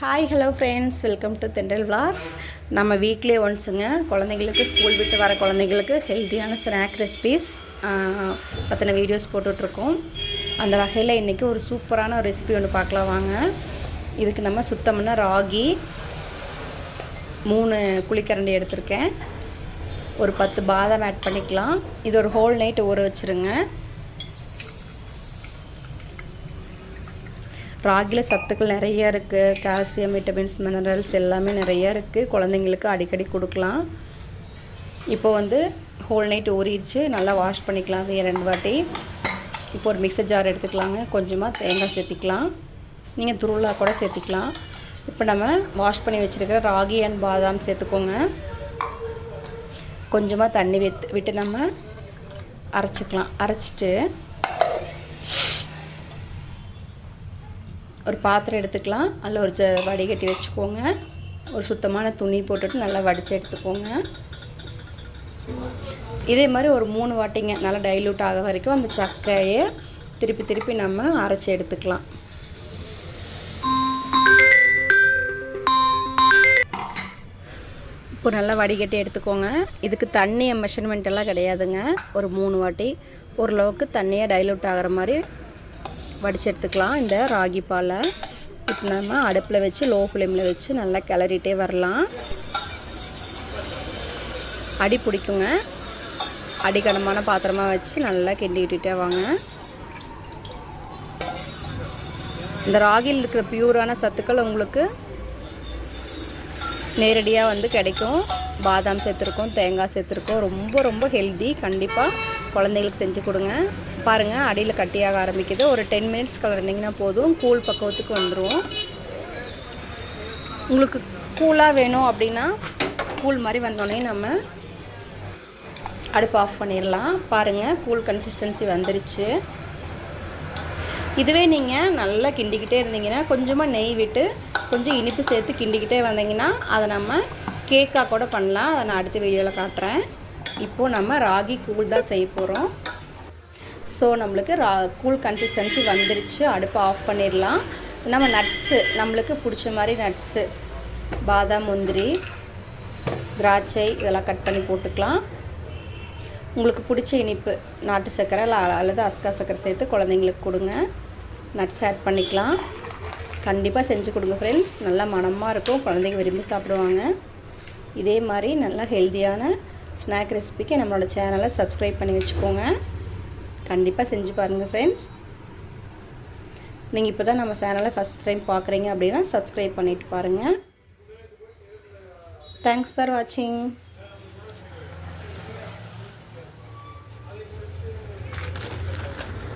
Hi hello friends welcome to Thendral vlogs நம்ம weekly ஒன்ஸுங்க குழந்தைங்களுக்கு ஸ்கூல் விட்டு வர குழந்தைங்களுக்கு ஹெல்த்தியான ஸ்நாக் ரெசிபீஸ் பற்றின வீடியோஸ் போட்டுட்ருக்கோம். அந்த வகையில் இன்றைக்கி ஒரு சூப்பரான ரெசிபி ஒன்று பார்க்கலாம் வாங்க. இதுக்கு நம்ம சுத்தம்னா ராகி மூணு குழிக்கரண்டி எடுத்திருக்கேன். ஒரு பத்து பாதாம் ஆட் பண்ணிக்கலாம். இது ஒரு ஹோல் நைட் ஊற வச்சுருங்க. ராகியில் சத்துக்கள் நிறைய இருக்குது கால்சியம் விட்டமின்ஸ் மினரல்ஸ் எல்லாமே நிறைய இருக்குது குழந்தைங்களுக்கு அடிக்கடி கொடுக்கலாம். இப்போ வந்து ஹோல் நைட் ஊறிடுச்சு. நல்லா வாஷ் பண்ணிக்கலாம். அது ரெண்டு வாட்டி. இப்போ ஒரு மிக்சர் ஜார் எடுத்துக்கலாங்க. கொஞ்சமாக தேங்காய் சேர்த்திக்கலாம். நீங்கள் துருளா கூட சேர்த்திக்கலாம். இப்போ நம்ம வாஷ் பண்ணி வச்சுருக்கிற ராகி அண்ட் பாதாம் சேர்த்துக்கோங்க. கொஞ்சமாக தண்ணி விட்டு விட்டு நம்ம அரைச்சிக்கலாம். அரைச்சிட்டு ஒரு பாத்திரம் எடுத்துக்கலாம். அதில் ஒரு ஜ வடிகட்டி வச்சுக்கோங்க. ஒரு சுத்தமான துணி போட்டுட்டு நல்லா வடித்து எடுத்துக்கோங்க. இதே மாதிரி ஒரு மூணு வாட்டிங்க நல்லா டைலூட் ஆக வரைக்கும் அந்த சக்கையை திருப்பி திருப்பி நம்ம அரைச்சி எடுத்துக்கலாம். இப்போ நல்லா வடிகட்டி எடுத்துக்கோங்க. இதுக்கு தண்ணியை மெஷர்மெண்ட் எல்லாம் கிடையாதுங்க. ஒரு மூணு வாட்டி. ஓரளவுக்கு தண்ணியை டைலூட் ஆகிற மாதிரி வடிச்செடுத்துக்கலாம். இந்த ராகி பாலை இப்போ நம்ம அடுப்பில் வச்சு லோ ஃப்ளேமில் வச்சு நல்லா கிளறிட்டே வரலாம். அடி பிடிக்குங்க. அடிக்கனமான பாத்திரமாக வச்சு நல்லா கிண்டிக்கிட்டே வாங்க. இந்த ராகியில் இருக்கிற பியூரான சத்துக்கள் உங்களுக்கு நேரடியாக வந்து கிடைக்கும். பாதாம் சேர்த்துருக்கோம் தேங்காய் சேர்த்துருக்கோம். ரொம்ப ரொம்ப ஹெல்தி கண்டிப்பாக குழந்தைங்களுக்கு செஞ்சு கொடுங்க. பாருங்கள் அடியில் கட்டியாக ஆரம்பிக்குது. ஒரு டென் மினிட்ஸ் கலர்னிங்கன்னா போதும். கூழ் பக்குவத்துக்கு வந்துடும் உங்களுக்கு கூலாக வேணும் அப்படின்னா கூழ் மாதிரி வந்தோடனே நம்ம அடுப்பு ஆஃப் பண்ணிடலாம். பாருங்கள் கூழ் கன்சிஸ்டன்சி வந்துருச்சு. இதுவே நீங்கள் நல்லா கிண்டிக்கிட்டே இருந்தீங்கன்னா கொஞ்சமாக நெய் விட்டு கொஞ்சம் இனிப்பு சேர்த்து கிண்டிக்கிட்டே வந்தீங்கன்னா அதை நம்ம கேக்காக கூட பண்ணலாம். அதை நான் அடுத்த வீடியோவில் காட்டுறேன். இப்போது நம்ம ராகி கூழ் தான் செய்ய போகிறோம் ஸோ நம்மளுக்கு ரா கூல் கன்சிஸ்டன்சி வந்துருச்சு. அடுப்பை ஆஃப் பண்ணிடலாம் நம்ம நட்ஸு நம்மளுக்கு பிடிச்ச மாதிரி நட்ஸு பாதாம் முந்திரி திராட்சை இதெல்லாம் கட் பண்ணி போட்டுக்கலாம். உங்களுக்கு பிடிச்ச இனிப்பு நாட்டு சர்க்கரை அல்லது அஸ்கா சர்க்கரை சேர்த்து குழந்தைங்களுக்கு கொடுங்க. நட்ஸ் ஆட் பண்ணிக்கலாம். கண்டிப்பாக செஞ்சு கொடுங்க ஃப்ரெண்ட்ஸ் நல்லா மனமாக இருக்கும். குழந்தைங்க விரும்பி சாப்பிடுவாங்க. இதே மாதிரி நல்லா ஹெல்த்தியான ஸ்நாக் ரெசிபிக்கு நம்மளோட சேனலை சப்ஸ்கிரைப் பண்ணி வச்சுக்கோங்க. கண்டிப்பாக செஞ்சு பாருங்கள் ஃப்ரெண்ட்ஸ் நீங்கள் இப்போ தான் நம்ம சேனலை ஃபஸ்ட் டைம் பார்க்குறீங்க அப்படின்னா சப்ஸ்கிரைப் பண்ணிவிட்டு பாருங்கள் தேங்க்ஸ் ஃபார் வாட்சிங்